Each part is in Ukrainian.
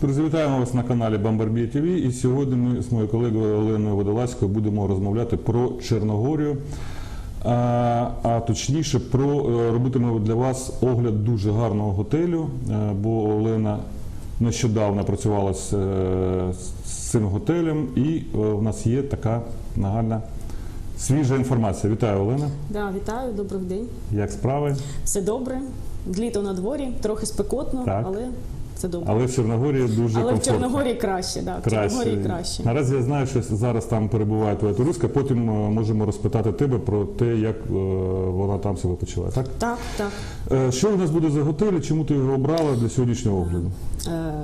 Друзі, вітаємо вас на каналі Бомбарбія ТВ. І сьогодні ми з моєю колегою Оленою Водолазькою будемо розмовляти про Чорногорію. А, а точніше, про е, робитимемо для вас огляд дуже гарного готелю, е, бо Олена нещодавно працювала з, е, з цим готелем, і в нас є така нагальна свіжа інформація. Вітаю, Олена. Да, вітаю, добрий день. Як справи? Все добре. Літо на дворі, трохи спекотно, Так. але все добре. Але в Чорногорії дуже Але в. Чорногорії краще, да, в Чорногорії краще. Наразі я знаю, що зараз там перебуває твоя туристка. Потім е, можемо розпитати тебе про те, як е, вона там себе почуває. Так Так, так. Е, що у нас буде за готель? Чому ти його обрала для сьогоднішнього огляду? Е,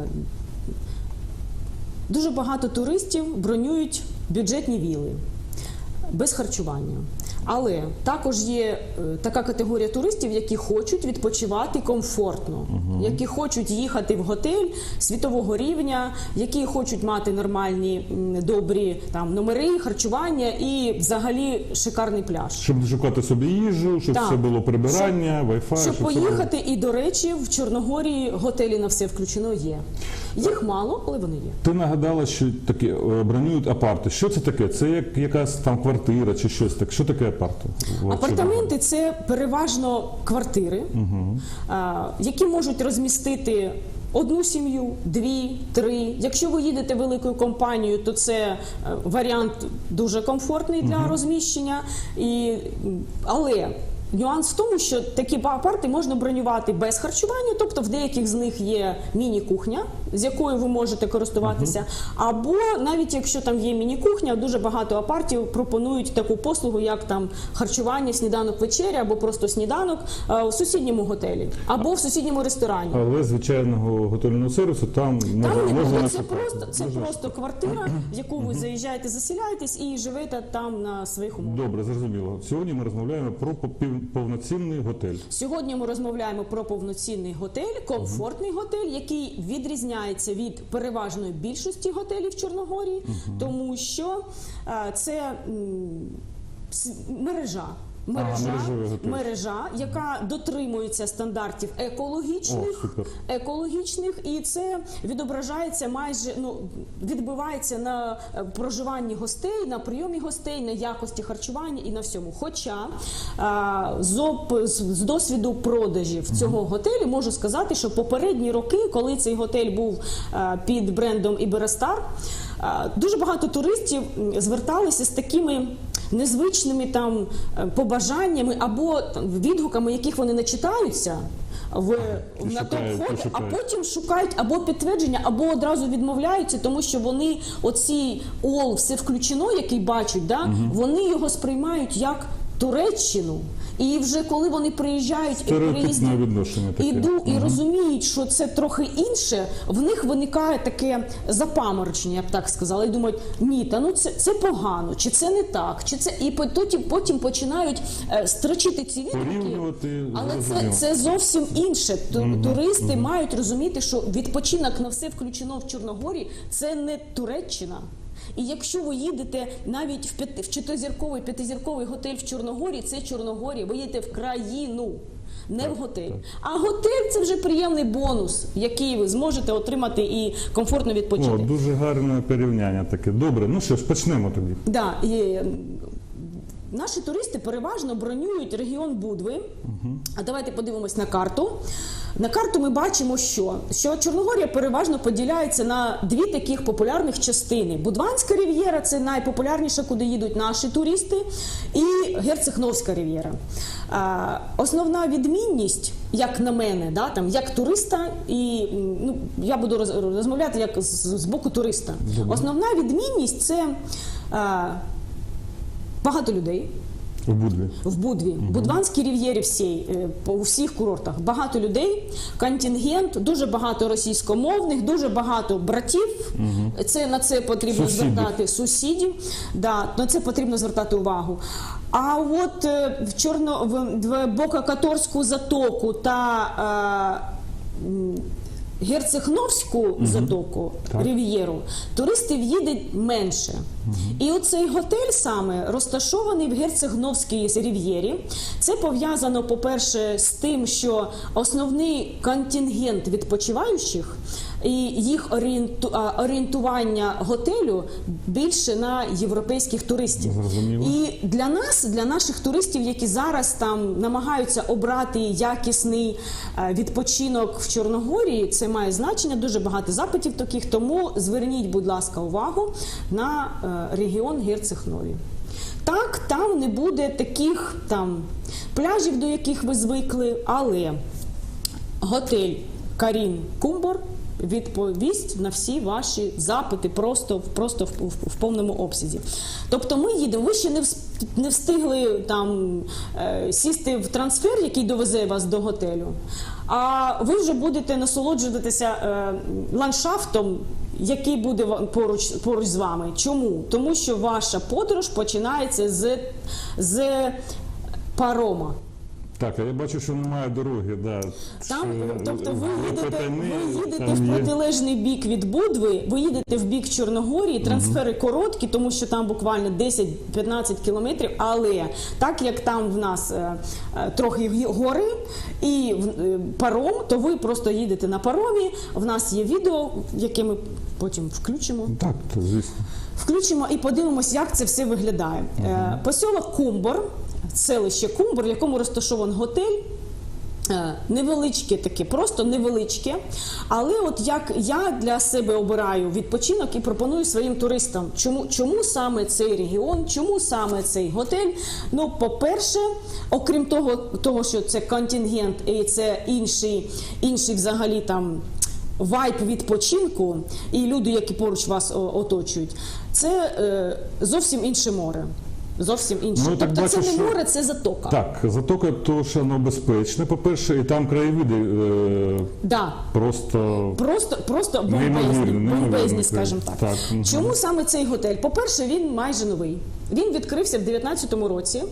дуже багато туристів бронюють бюджетні віли без харчування. Але також є е, така категорія туристів, які хочуть відпочивати комфортно, які хочуть їхати в готель світового рівня, які хочуть мати нормальні добрі там номери, харчування і взагалі шикарний пляж. Щоб не шукати собі їжу, щоб Так. все було прибирання, вайфай. Щоб було- поїхати, і до речі, в Чорногорії готелі на все включено є. Їх мало, але вони є. Ти нагадала, що таке е, бронюють апарти. Що це таке? Це як якась там квартира чи щось таке. Що таке апарти? Апартаменти це переважно квартири, а, які можуть розмістити. Одну сім'ю, дві, три. Якщо ви їдете великою компанією, то це е, варіант дуже комфортний для розміщення. І, але нюанс в тому, що такі апарти можна бронювати без харчування, тобто в деяких з них є міні-кухня, з якою ви можете користуватися. Або навіть якщо там є міні-кухня, дуже багато апартів пропонують таку послугу, як там харчування, сніданок вечеря, або просто сніданок е, у сусідньому готелі, або в сусідньому ресторані. Але звичайного готельного сервісу там можна, Там не можна. Це шукати. просто це Можна просто квартира, в яку ви заїжджаєте, заселяєтесь і живете там на своїх умовах. Добре, зрозуміло. Сьогодні ми розмовляємо про попів- повноцінний готель. Сьогодні ми розмовляємо про повноцінний готель, комфортний готель, який відрізняється від переважної більшості готелів в Чорногорії, тому що е, це м, с- мережа. Мережа, мережа, яка дотримується стандартів екологічних, О, супер. екологічних, і це відображається майже ну відбивається на е, проживанні гостей, на прийомі гостей, на якості харчування і на всьому. Хоча а, з, оп- з, з досвіду продажів цього готелю можу сказати, що попередні роки, коли цей готель був а, під брендом Іберестар, а, дуже багато туристів зверталися з такими незвичними там е, побажаннями або відгуками, яких вони не читаються. В на топ-хоті, а потім шукають або підтвердження, або одразу відмовляються, тому що вони оці ол все включено, який бачать, да вони його сприймають як Туреччину. І вже коли вони приїжджають і приїздять, відношення таке. іду і розуміють, що це трохи інше, в них виникає таке запаморочення, я б так сказала, і думають, ні, та ну це, це погано, чи це не так, чи це і потім, потім починають е, строчити ці відгуки. Але це, це зовсім інше. Ту- Туристи мають розуміти, що відпочинок на все включено в Чорногорії це не Туреччина. І якщо ви їдете навіть в, п'яти, в чотизірковий п'ятизірковий готель в Чорногорі, це Чорногорія, ви їдете в країну. Не в готель. А готель це вже приємний бонус, який ви зможете отримати і комфортно відпочити. О, дуже гарне порівняння таке. Добре, ну що ж, почнемо тоді. Да, і, е, наші туристи переважно бронюють регіон Будви. А давайте подивимось на карту. На карту ми бачимо, що, що Чорногорія переважно поділяється на дві таких популярних частини. Будванська рів'єра це найпопулярніша, куди їдуть наші туристи, і Герцехновська рів'єра. Основна відмінність, як на мене, да, там, як туриста, і ну, я буду розмовляти як з, з боку туриста. Основна відмінність це. Багато людей В Будві. в Будві, Будванській рів'єрі всій, е, по у всіх курортах. Багато людей, контингент, дуже багато російськомовних, дуже багато братів. Це на це потрібно Сусідів. звертати сусідів. Да, на це потрібно звертати увагу. А от е, в Чорно в, в Бока-Каторську затоку та е, Герцехновську затоку Так. Рів'єру туристів їде менше. І оцей готель саме розташований в Герцегновській рів'єрі. Це пов'язано, по-перше, з тим, що основний контингент відпочиваючих і їх орієнту, орієнтування готелю більше на європейських туристів. Зрозуміло. І для нас, для наших туристів, які зараз там намагаються обрати якісний е, відпочинок в Чорногорії, це має значення. Дуже багато запитів таких. Тому зверніть, будь ласка, увагу на е, регіон Герцех-Нові. Так, там не буде таких там пляжів, до яких ви звикли, але готель Карін Кумбор відповість на всі ваші запити просто, просто в, в, в повному обсязі. Тобто ми їдемо, ви ще не, вс- не встигли там е, сісти в трансфер, який довезе вас до готелю, а ви вже будете насолоджуватися е, ландшафтом. Який буде поруч поруч з вами? Чому? Тому що ваша подорож починається з, з парома. Так, а я бачу, що немає дороги. Да. Там, Що, тобто ви їдете, ви їдете в є. протилежний бік від Будви, ви їдете в бік Чорногорії, трансфери короткі, тому що там буквально 10-15 кілометрів. Але так як там в нас е, е, трохи гори і е, паром, то ви просто їдете на паромі. В нас є відео, яке ми потім включимо. Так, то, звісно. Включимо і подивимось, як це все виглядає. Е, Посілок Кумбор, селище Кумбор, в якому розташований готель. Е, Невеличке таке, просто невеличке. Але от як я для себе обираю відпочинок і пропоную своїм туристам, чому, чому саме цей регіон, чому саме цей готель? Ну, по-перше, окрім того, того, що це контингент і це інший, інший взагалі там вайб відпочинку і люди, які поруч вас оточують, це е, зовсім інше море. Зовсім інше. Ну, тобто тобто це не море, це затока. Так, затока то, що воно безпечне, по-перше, і там краєвиди е, Да. просто Просто, просто бомбезні, бомбезні, скажімо так. так. Чому саме цей готель? По-перше, він майже новий. Він відкрився в 19-му році,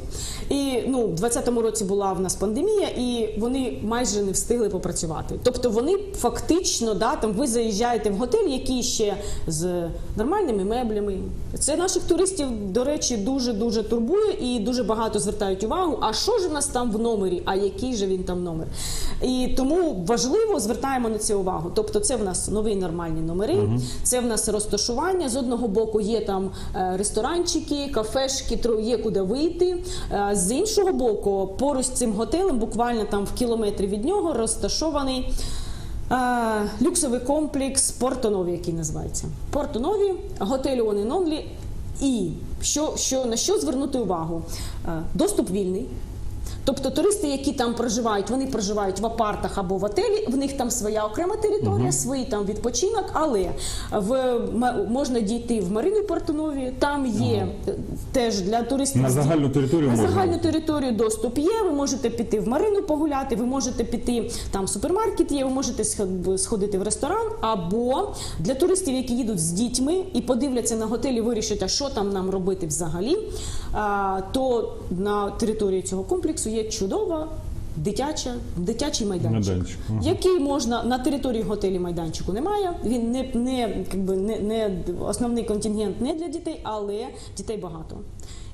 і ну, в 20-му році була в нас пандемія, і вони майже не встигли попрацювати. Тобто вони фактично, да, там ви заїжджаєте в готель, який ще з нормальними меблями. Це наших туристів, до речі, дуже дуже турбує і дуже багато звертають увагу. А що ж у нас там в номері? А який же він там номер? І тому важливо звертаємо на це увагу. Тобто, це в нас нові нормальні номери, це в нас розташування. З одного боку є там е, ресторанчики, кафешки, є куди вийти. Е, З іншого боку, поруч з цим готелем, буквально там в кілометрі від нього, розташований. е, Люксовий комплекс Порто-Нові, який називається Портонові, готелі готель Only. І що, що, на що звернути увагу? Е, Доступ вільний. Тобто туристи, які там проживають, вони проживають в апартах або в отелі. В них там своя окрема територія, свій там відпочинок, але в можна дійти в Марину Портонові. Там є е, теж для туристів на загальну територію на можна. загальну територію доступ є. Ви можете піти в Марину погуляти, ви можете піти там в супермаркет є, ви можете сходити в ресторан. Або для туристів, які їдуть з дітьми і подивляться на готелі, вирішать, а що там нам робити взагалі. То на території цього комплексу є чудова. Дитяча, дитячий майданчик, Майданчик, ага. який можна на території готелі майданчику немає. Він не, не, якби, не, не основний контингент не для дітей, але дітей багато.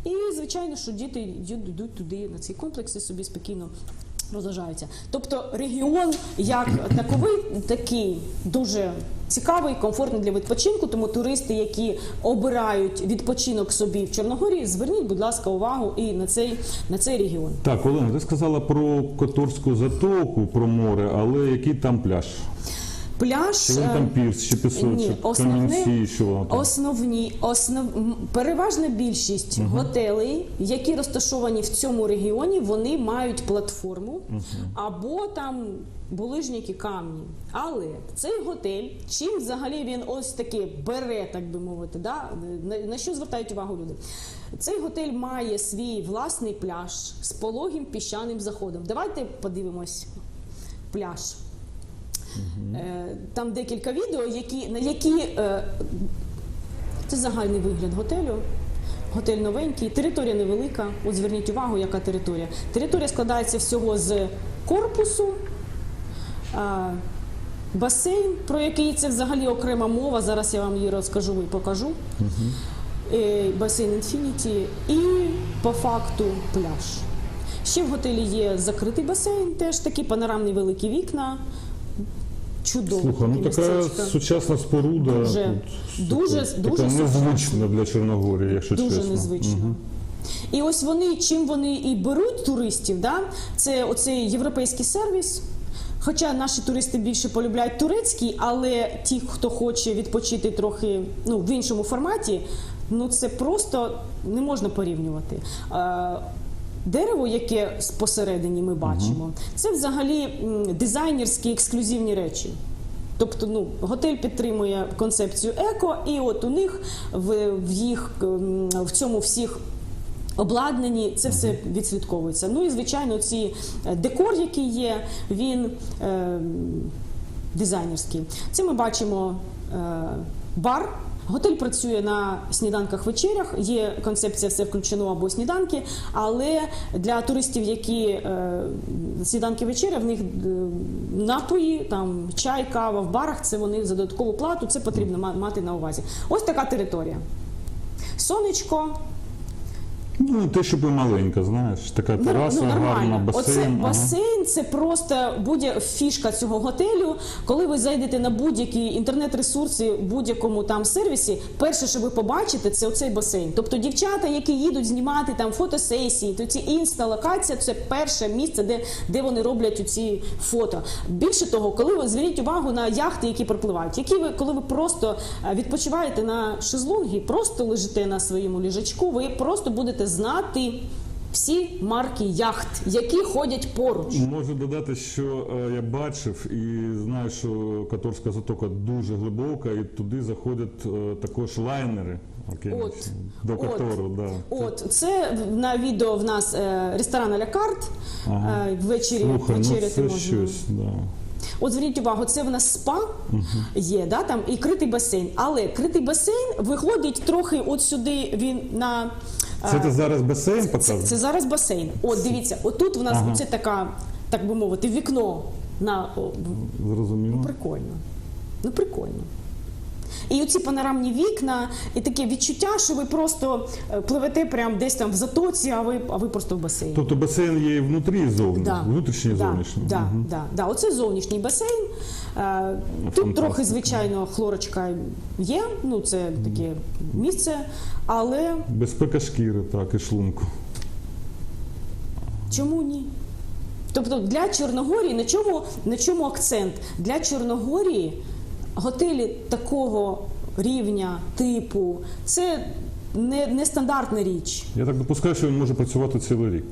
І звичайно, що діти йдуть туди на ці комплекси собі спокійно. Розважаються. Тобто регіон як таковий такий дуже цікавий, комфортний для відпочинку. Тому туристи, які обирають відпочинок собі в Чорногорії, зверніть, будь ласка, увагу і на цей, на цей регіон. Так, Олена, ти сказала про Которську затоку, про море, але який там пляж? Пляж Чи він е, там пірс, чи пісочок, Ні, камінці, що там? Основні, основ, м, переважна більшість готелей, які розташовані в цьому регіоні, вони мають платформу або там булижники камні. Але цей готель, чим взагалі він ось таки бере, так би мовити, да? на, на що звертають увагу люди? Цей готель має свій власний пляж з пологим піщаним заходом. Давайте подивимось пляж. Е, Там декілька відео, які, на які е, це загальний вигляд готелю. Готель новенький, територія невелика. От зверніть увагу, яка територія. Територія складається всього з корпусу, басейн, про який це взагалі окрема мова. Зараз я вам її розкажу і покажу. Е, Басейн інфініті і по факту пляж. Ще в готелі є закритий басейн, теж такі панорамні великі вікна. Чудово. Слухай, ну така сучасна споруда. Дуже, тут, дуже, така, дуже така незвична для Чорногорії, якщо Дуже чесно. незвично. І ось вони, чим вони і беруть туристів, да? це оцей європейський сервіс. Хоча наші туристи більше полюбляють турецький, але ті, хто хоче відпочити трохи ну, в іншому форматі, ну це просто не можна порівнювати. Дерево, яке посередині ми бачимо, це взагалі дизайнерські ексклюзивні речі. Тобто, ну, готель підтримує концепцію еко, і от у них в, в їх в цьому всіх обладнанні це все відслідковується. Ну і звичайно, ці е, декор, який є, він е, дизайнерський. Це ми бачимо е, бар. Готель працює на сніданках вечерях. Є концепція все включено або сніданки, але для туристів, які е, сніданки вечеря, в них е, напої, там чай, кава в барах. Це вони за додаткову плату. Це потрібно мати на увазі. Ось така територія. Сонечко, Ну, те, що маленька, знаєш, така тераса, ну, гарна, басейн. Оце ага. басейн це просто будь фішка цього готелю. Коли ви зайдете на будь-які інтернет-ресурси в будь-якому там сервісі, перше, що ви побачите, це оцей басейн. Тобто дівчата, які їдуть знімати там фотосесії, то ці інста-локація це перше місце, де, де вони роблять ці фото. Більше того, коли ви зверніть увагу на яхти, які пропливають, які ви, коли ви просто е, відпочиваєте на шезлонгі, просто лежите на своєму ліжачку, ви просто будете знати всі марки яхт, які ходять поруч. Можу додати, що е, я бачив і знаю, що Каторська затока дуже глибока, і туди заходять е, також лайнери. окейні, От, до от, Катору, да. От це на відео в нас е, ресторан «Аля карт. Ага. Ввечері Слухай, ну це можна. щось, да. От зверніть увагу, це в нас спа є, да, там і критий басейн. Але критий басейн виходить трохи от сюди. Він на Це ти зараз басейн це, показуєш? це зараз басейн. От дивіться, отут в нас Ага. оце така, так би мовити, вікно на Зрозуміло. Прикольно. Ну, прикольно. І оці панорамні вікна, і таке відчуття, що ви просто е, пливете прямо десь там в затоці, а ви, а ви просто в басейні. Тобто басейн є і внутрі і зовні, Да. внутрішній і да, зовнішній. Да, Мгм. да, да. Оце зовнішній басейн. Е, Тут трохи, звичайно, хлорочка є, ну це таке місце, але Безпека шкіри, так, і шлунку. чому ні? Тобто для Чорногорії на чому, на чому акцент? Для Чорногорії готелі такого рівня, типу, це не, не стандартна річ, Я так допускаю, що він може працювати цілий рік.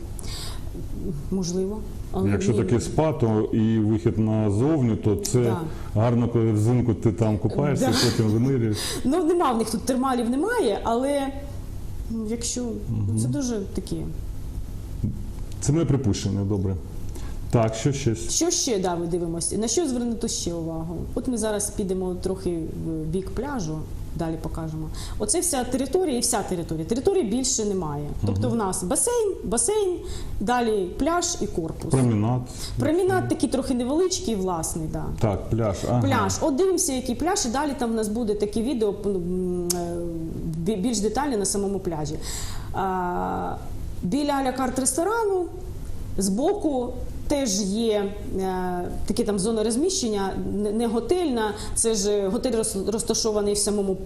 Можливо. Але Якщо таке спа, то і вихід назовню, то це Да. гарно, коли взимку ти там купаєшся, Да. потім винирюєш. Ну, нема в них тут термалів немає, але ну, якщо ну, це дуже такі. Це моє припущення, добре. Так, що ще? Що ще да, ви дивимося? На що звернути ще увагу? От ми зараз підемо трохи в бік пляжу, далі покажемо. Оце вся територія і вся територія. Території більше немає. Тобто в нас басейн, басейн, далі пляж і корпус. Промінат. Промінат такий трохи невеличкий, власний, да. Так, пляж. Ага. Пляж. От дивимося, який пляж, і далі там в нас буде таке відео м, е, бі- більш детально на самому пляжі. Біля аля карт ресторану збоку. Теж є е, такі там зони розміщення, не, готельна, це ж готель роз- розташований в самому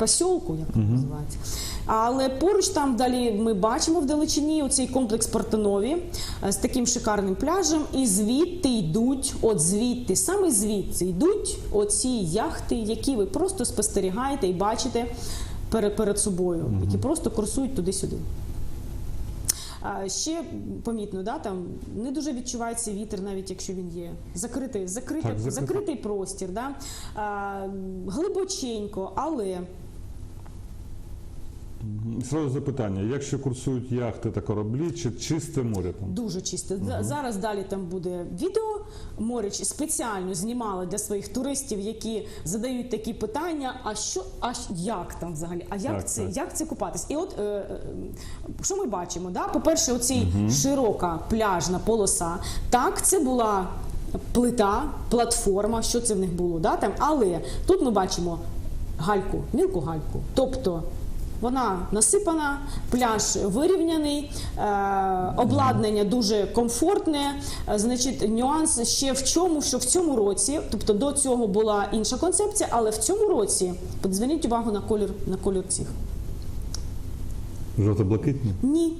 посілку, як він називається. Але поруч там далі ми бачимо в далечині оцей комплекс Портанові е, з таким шикарним пляжем. І звідти йдуть, от звідти, саме звідси йдуть оці яхти, які ви просто спостерігаєте і бачите перед, перед собою, які просто курсують туди-сюди. Ще помітно, да, там не дуже відчувається вітер, навіть якщо він є. Закритий, закритий, Так, закритий. закритий простір, да? глибоченько, але Мгм. Зразу запитання: якщо курсують яхти та кораблі, чи чисте море там? дуже чисто. За- Зараз далі там буде відео. Морич спеціально знімала для своїх туристів, які задають такі питання: а що, а як там взагалі? А як Так, це? так. Як це купатись? І от е, е, що ми бачимо? Да? По-перше, оцій широка пляжна полоса. Так, це була плита, платформа, що це в них було, да? там, але тут ми бачимо гальку, мілку гальку. Тобто вона насипана, пляж вирівняний, е, обладнання дуже комфортне. Е, Значить, нюанс ще в чому, що в цьому році, тобто до цього була інша концепція, але в цьому році, от зверніть увагу на колір на колір цих. Жовто-блакитні? Ні.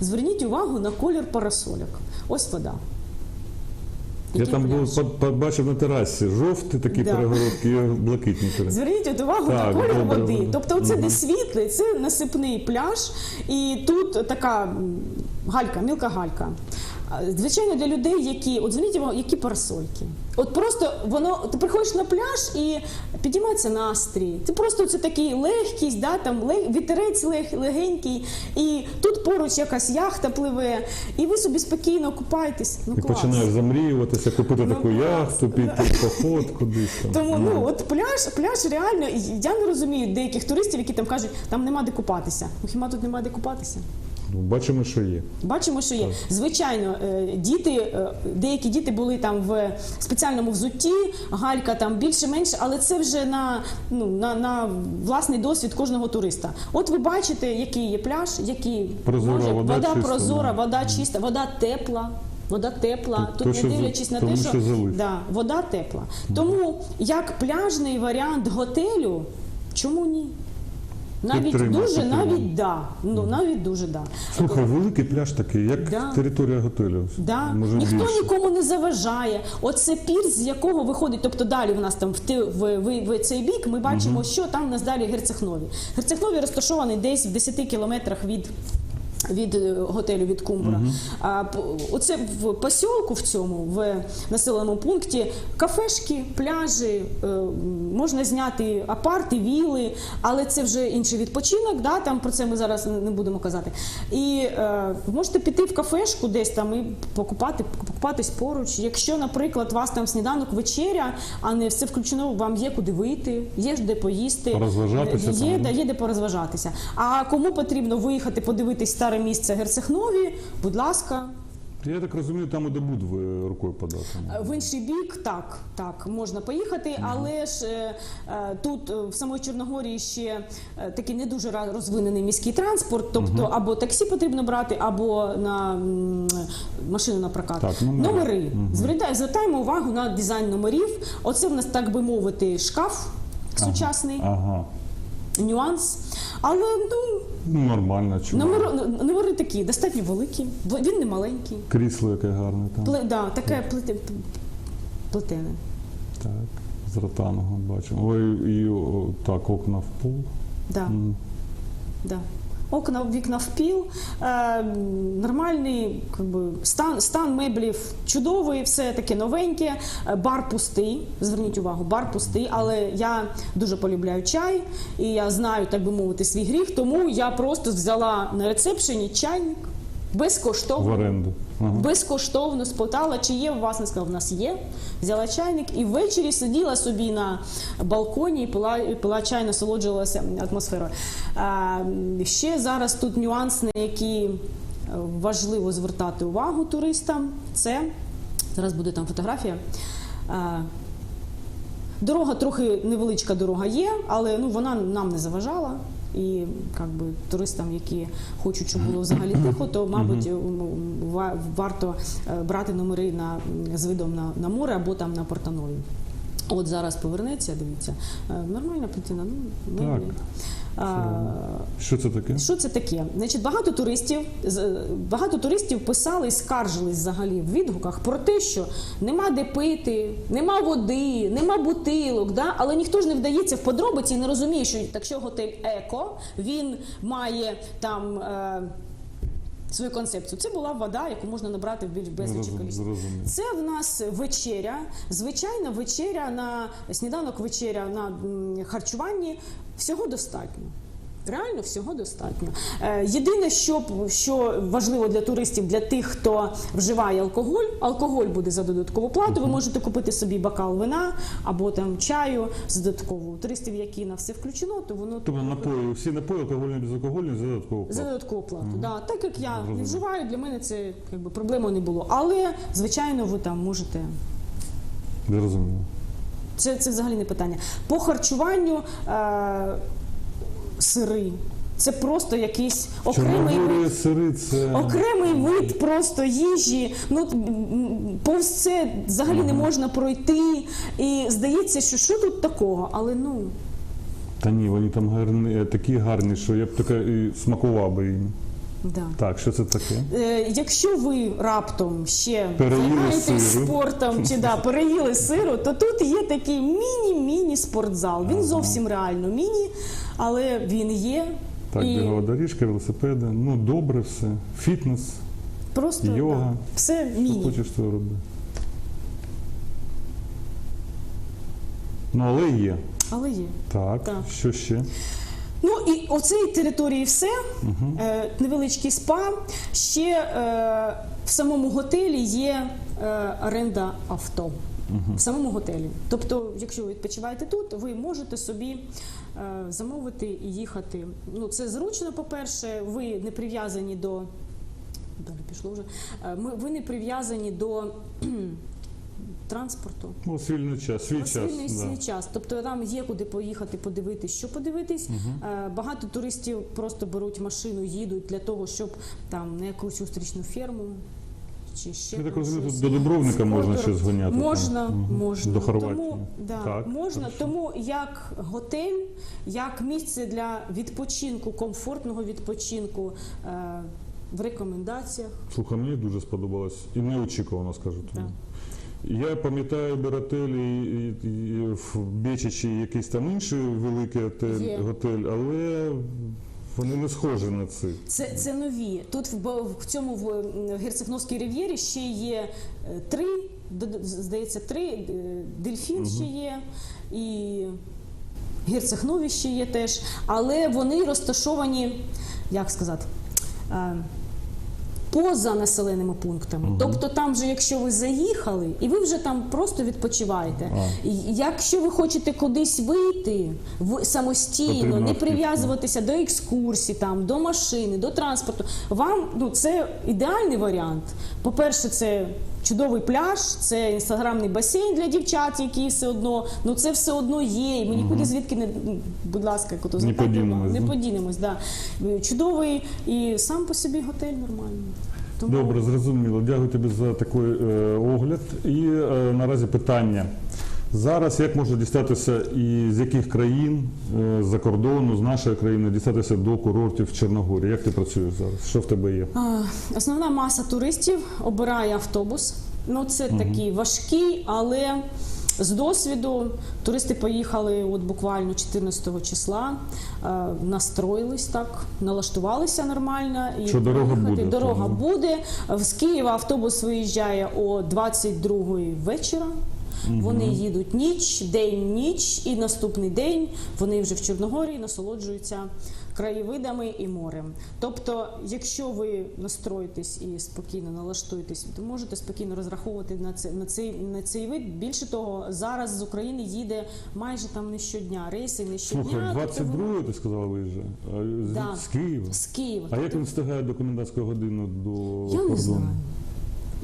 Зверніть увагу на колір парасольок. Ось вода. Я там був, побачив на терасі жовті такі Да. перегородки і блакитні перегородки. Зверніть от увагу Так, на колір добре, води. добре. Тобто, це не світлий, це насипний пляж, і тут така галька, мілка галька. Звичайно, для людей, які от зверніть увагу, які парасольки. От просто воно ти приходиш на пляж і підіймається настрій. Це просто це такий легкість, да, там лег, вітерець лег, легенький, і тут поруч якась яхта пливе, і ви собі спокійно купаєтесь. Ну І клас. починаєш замріюватися, купити Ну, таку клас. яхту, піти в поход кудись там. Тому ну от пляж, пляж реально я не розумію деяких туристів, які там кажуть, там нема де купатися. Ну хіба тут нема де купатися? Ну, Бачимо, що є. Бачимо, що є. Звичайно, е, діти, е, деякі діти були там в спеціальному взутті, галька там більше-менше, але це вже на, ну, на, на власний досвід кожного туриста. От ви бачите, який є пляж, який Прозора вода чиста, прозора, да. вода чиста, вода тепла. Вода тепла, То- тут то, не дивлячись на тому те, що, що да, вода тепла. Тому як пляжний варіант готелю, чому ні? Навіть дуже, навіть да. Ну навіть дуже да. Слухай, великий пляж такий, як Да. територія готелю. Да. Може, Ніхто більше. нікому не заважає. Оце пір, з якого виходить, тобто далі в нас там в, ти- в, в, в цей бік ми бачимо, що там у нас далі Герцехнові. Герцехнові розташований десь в 10 кілометрах від. Від е, готелю від Кумбра. А оце в посілку в цьому в населеному пункті кафешки, пляжі, е, можна зняти апарти, віли, але це вже інший відпочинок. Да? Там про це ми зараз не будемо казати. І е, можете піти в кафешку десь там і покупати, покупатись поруч. Якщо, наприклад, у вас там сніданок, вечеря, а не все включено, вам є куди вийти, є де поїсти, Порозважатися є, да? є де порозважатися. А кому потрібно виїхати, подивитись старе місце Герцехнові, будь ласка. Я так розумію, там і до Будви рукою подати. В інший бік так, так можна поїхати, але ж е, е, тут е, в самій Чорногорії ще е, такий не дуже розвинений міський транспорт, тобто або таксі потрібно брати, або на машину на прокат. Так, номери. номери. Звертаємо, звертаємо увагу на дизайн номерів. Оце в нас так би мовити шкаф сучасний, Ага. нюанс. Але ну Ну, нормально, чому. номери, номери такі достатньо великі, він не маленький. Крісло яке гарне там. Пле, да, таке плете, плетене. Так, з ротаного бачимо. Ой, і так, окна в пол. Да. Mm. Да. Окна, вікна в піл, е, нормальний как би, стан, стан меблів чудовий, все таке новеньке. Е, Бар пустий. Зверніть увагу, бар пустий, але я дуже полюбляю чай, і я знаю, так би мовити, свій гріх, тому я просто взяла на рецепшені чайник безкоштовно. В оренду. Ага. Безкоштовно спитала, чи є у вас, не сказав, у нас є. Взяла чайник і ввечері сиділа собі на балконі і пила, пила чай, насолоджувалася атмосферою. А, ще зараз тут нюанс, на який е, важливо звертати увагу туристам. Це зараз буде там фотографія. А, Дорога трохи невеличка дорога є, але ну вона нам не заважала. І как би туристам, які хочуть, щоб було взагалі тихо, то мабуть ва- варто е, брати номери на з видом на, на море або там на Портанові. От зараз повернеться, дивіться, Е, нормальна плитина. Ну Так. Що це таке? що це таке? Значить, багато туристів багато туристів писали і скаржились взагалі в відгуках про те, що нема де пити, нема води, нема бутилок. Да? Але ніхто ж не вдається в подробиці і не розуміє, що якщо готель еко він має там. Е, Свою концепцію. Це була вода, яку можна набрати в більш безлічі Зрозум- Це в нас вечеря. Звичайна вечеря на сніданок, вечеря на харчуванні. Всього достатньо. Реально всього достатньо. Е, єдине, що, що важливо для туристів, для тих, хто вживає алкоголь, алкоголь буде за додаткову плату. Ви можете купити собі бокал вина або там чаю з додаткову. У туристів, які на все включено, то воно Тобто напої, всі напої, алкогольні, безалкогольні, за додаткову плату. за плату. додаткову плату. Да. Так як я не вживаю, для мене це якби проблеми не було. Але звичайно, ви там можете. Зрозуміло. Це, це взагалі не питання. По харчуванню е, сири. Це просто якийсь окремий Чорногорія, вид, сири це окремий вид просто їжі. Ну повз це взагалі не можна пройти. І здається, що що тут такого, але ну. та ні, вони там гарні, такі гарні, що я б таке і смакував би їм. Да. Так, що це таке? Е, Якщо ви раптом ще Переїли займаєтесь сиру. спортом чи да, переїли сиру, то тут є такий міні-міні спортзал. Він зовсім реально міні, але він є. Так, і бігова доріжка, велосипеди. Ну, добре все. Фітнес, просто йога. Да, все що міні. хочеш, то роби. Ну, але є. Але є. Так, Так. що ще? Ну і оцій території все. Е, невеличкий спа. Ще е, в самому готелі є е, оренда авто. В самому готелі. Тобто, якщо ви відпочиваєте тут, ви можете собі е, замовити і їхати. Ну, це зручно, по-перше, ви не прив'язані до. Далі пішло вже. Е, Ми, ви не прив'язані до транспорту. Ну, свільний час, свій час. вільний да. свій час. Тобто там є куди поїхати, подивитись, що подивитись. Е, Багато туристів просто беруть машину, їдуть для того, щоб там на якусь устрічну ферму. Чи ще Я так розумію, тут до Дубровника можна ще зганяти. Можна, так. Мгм. можна. До Хорватії. Тому, да, Так, можна. хорошо. Тому як готель, як місце для відпочинку, комфортного відпочинку е, в рекомендаціях. Слухай, мені дуже сподобалось і неочікувано, скажу тобі. Так. Я пам'ятаю Беротель і, і, і в Бечичі якийсь там інший великий готель, Є. готель, але вони не схожі на це. Це, це нові. Тут в, в цьому в м, Герцегновській рив'єрі ще є е, три, д- здається, три. е, Дельфін ще є і Герцегнові ще є теж. Але вони розташовані, як сказати, е, поза населеними пунктами. Тобто там же, якщо ви заїхали, і ви вже там просто відпочиваєте. А. Якщо ви хочете кудись вийти в самостійно, Потрібно не прив'язуватися до екскурсій, там, до машини, до транспорту, вам ну, це ідеальний варіант. По-перше, це чудовий пляж, це інстаграмний басейн для дівчат, які все одно, ну це все одно є. І ми нікуди звідки не, ну, будь ласка, кото Не подінемось, Не подінемось, да. Чудовий і сам по собі готель нормальний. Добре, зрозуміло. Дякую тобі за такий е, огляд. І е, наразі питання. Зараз як можна дістатися і з яких країн е, з-за кордону, з нашої країни, дістатися до курортів в Чорногорії? Як ти працюєш зараз? Що в тебе є? Основна маса туристів обирає автобус. Ну, це такий важкий, але з досвіду туристи поїхали от буквально 14 числа, е, настроїлись так, налаштувалися нормально. І Що дорога буде, Дорога буде. З Києва автобус виїжджає о 22 вечора. Вони їдуть ніч, день, ніч, і наступний день вони вже в Чорногорії насолоджуються краєвидами і морем. Тобто, якщо ви настроїтесь і спокійно налаштуєтесь, то можете спокійно розраховувати на це на цей на цей вид. Більше того, зараз з України їде майже там не щодня рейси, не щодня. Слухай, тобто ви- ти сказала виїжджає? А, з- Да. З Києва? з Києва. А як Тобто- він встигає до комендантської години до Я не знаю.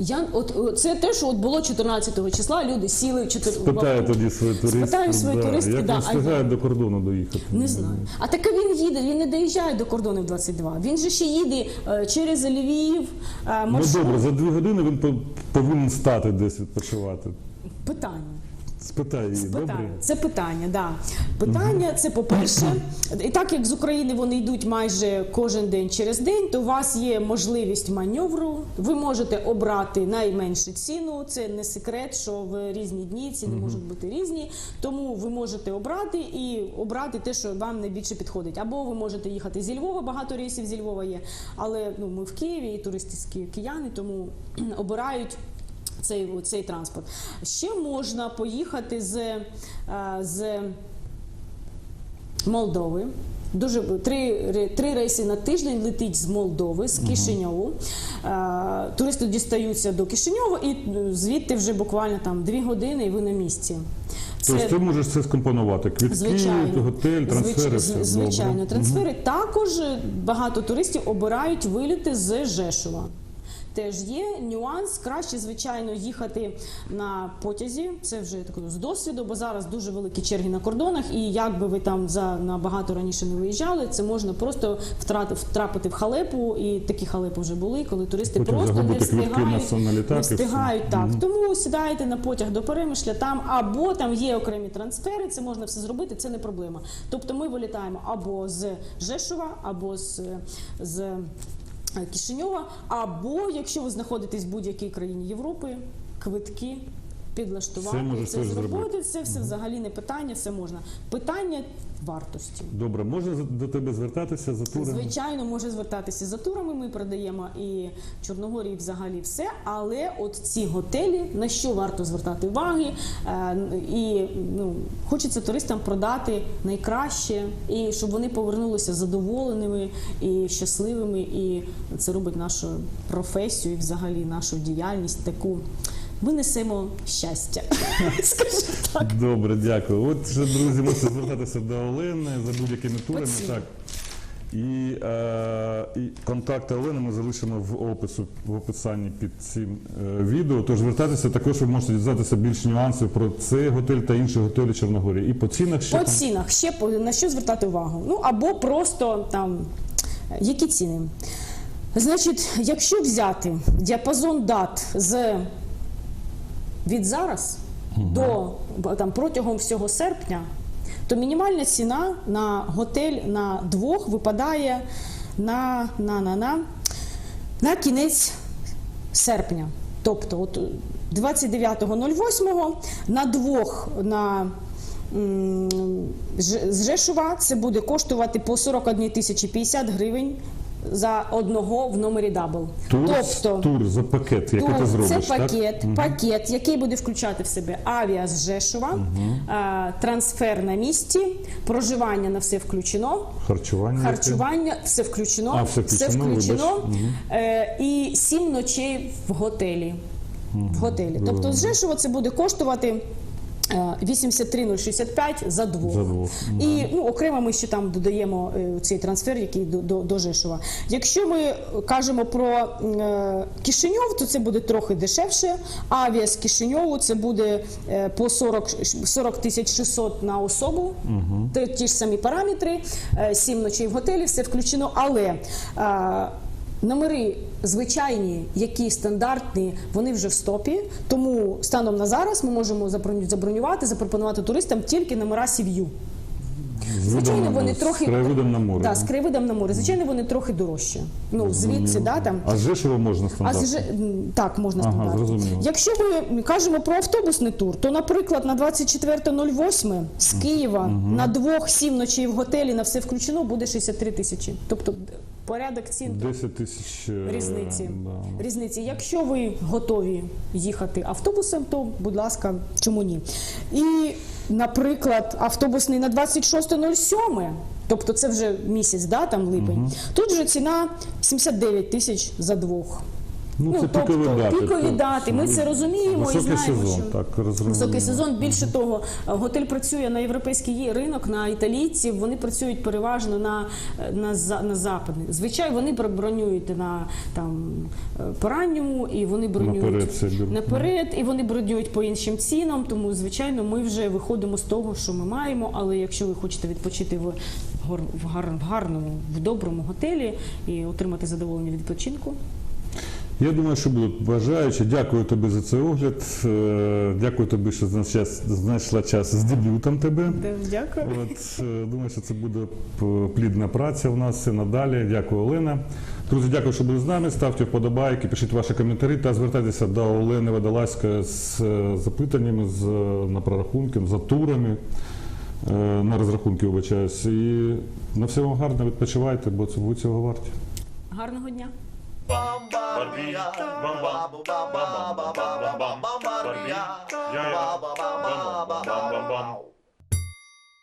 Я от це те, що от було 14 числа. Люди сіли в 4... Питаю тоді свої туристи. Спитаю свої да. туристи. Як да, він встигає до кордону доїхати? Не знаю. А таке він їде, він не доїжджає до кордону в 22. Він же ще їде е, через Львів, Маршрут. Ну добре, за дві години він по- повинен стати десь відпочивати. Питання. Спитай її, добре? Це питання, да. Питання це по-перше. І так як з України вони йдуть майже кожен день через день, то у вас є можливість маневру. Ви можете обрати найменшу ціну. Це не секрет, що в різні дні ціни можуть бути різні. Тому ви можете обрати і обрати те, що вам найбільше підходить. Або ви можете їхати зі Львова, багато рейсів зі Львова є. Але ну ми в Києві і туристи кияни, тому обирають цей, цей транспорт. Ще можна поїхати з, е, з Молдови. Дуже три, три рейси на тиждень летить з Молдови, з Кишиньову. Е, туристи дістаються до Кишиньова і звідти вже буквально там дві години і ви на місці. Тобто ти можеш це скомпонувати. Квітки, Звичайно. готель, трансфери. Звичайно, добре. трансфери. Також багато туристів обирають виліти з Жешува. Теж є нюанс. Краще, звичайно, їхати на потязі. Це вже так з досвіду, бо зараз дуже великі черги на кордонах, і як би ви там за набагато раніше не виїжджали, це можна просто втрати, втрапити в халепу, і такі халепи вже були, коли туристи Потім просто не встигають, на- літак не встигають так. Тому сідаєте на потяг до Перемишля там, або там є окремі трансфери, це можна все зробити, це не проблема. Тобто ми вилітаємо або з Жешова, або з, з Кишиньова, або якщо ви знаходитесь в будь-якій країні Європи, квитки. Підлаштувати Це можеш це зробити, це все взагалі не питання, все можна. Питання вартості. Добре, можна до тебе звертатися за турами? Звичайно, може звертатися за турами. Ми продаємо і Чорногорії взагалі все. Але от ці готелі на що варто звертати уваги, Е, і ну хочеться туристам продати найкраще, і щоб вони повернулися задоволеними і щасливими. І це робить нашу професію і взагалі нашу діяльність таку. Ми несемо щастя. Скажімо так. Добре, дякую. От вже, друзі, можете звертатися до Олени за будь-якими турами. Оці. Так. І, е, і контакти Олени ми залишимо в опису в описанні під цим е, відео. Тож звертатися також ви можете дізнатися більше нюансів про цей готель та інші готелі Чорногорії. І по цінах ще По там- цінах ще по- на що звертати увагу? Ну або просто там які ціни. Значить, якщо взяти діапазон дат з від зараз до там протягом всього серпня, то мінімальна ціна на готель на двох випадає на, на, на, на, на кінець серпня. Тобто, от 29.08 на двох на з Жешува це буде коштувати по 41 тисячі 50 гривень за одного в номері дабл. тур, тобто, тур за пакет, який ти зробиш. це так? пакет, пакет, який буде включати в себе авіа з Жешува, а, трансфер на місці, проживання на все включено. Харчування. Харчування все включено, А, все включено, включено. вибач. Е, і сім ночей в готелі. В готелі. Тобто з Жешува це буде коштувати. Е, 83,065 за двох. За двох. І ну, окремо ми ще там додаємо е, цей трансфер, який до, до, до Жешова. Якщо ми кажемо про е, Кишиньов, то це буде трохи дешевше. Авіа з Кишиньову це буде е, по 40, 40 тисяч 600 на особу. Ті, ті ж самі параметри, е, 7 ночей в готелі, все включено. Але е, Номери звичайні, які стандартні, вони вже в стопі. Тому станом на зараз ми можемо заброню- забронювати, запропонувати туристам тільки номера сів'ю. Звичайно, вони з трохи краєвидом на море. Да, з краєвидом на море. Звичайно, вони трохи дорожчі. Ну звідси, да там. А з Жешова можна А стандартно? з Ж- так можна Ага, стандартно. зрозуміло. Якщо ми кажемо про автобусний тур, то, наприклад, на 24.08 з Києва на двох сім ночей в готелі на все включено буде 63 тисячі. Тобто порядок цін 10 тисяч е, різниці. Да. Різниці. Якщо ви готові їхати автобусом, то будь ласка, чому ні? І, наприклад, автобусний на 26.07, тобто це вже місяць, да, там липень. Тут же ціна 79 тисяч за двох. Ну, це тобто, пікові дати. пікові дати. Ми це розуміємо і знаємо, сезон, що так, розуміємо. Високий сезон. Більше того, готель працює на європейський ринок, на італійців. Вони працюють переважно на, на, на западний. Звичайно, вони бр- бронюють на там е, по ранньому, і вони бронюють Наперед наперед, і вони бронюють по іншим цінам. Тому, звичайно, ми вже виходимо з того, що ми маємо. Але якщо ви хочете відпочити в в гар- в гарному, в доброму готелі і отримати задоволення від відпочинку, Я думаю, що будуть бажаючі. Дякую тобі за цей огляд. Е, Дякую тобі, що знайшла час, знайшла час з дебютом тебе. дякую. От, е, думаю, що це буде плідна праця у нас і надалі. Дякую, Олена. Друзі, дякую, що були з нами. Ставте вподобайки, пишіть ваші коментарі та звертайтеся до Олени Водолазька з е, запитаннями, з, на прорахунки, за турами. На розрахунки вибачаюсь. І на все вам гарно відпочивайте, бо це ви цього варті. Гарного дня. Barbie, Bamba, Bamba, Bamba, Barbie, Bamba, Bamba, Bamba, Bamba, Bamba, Bamba,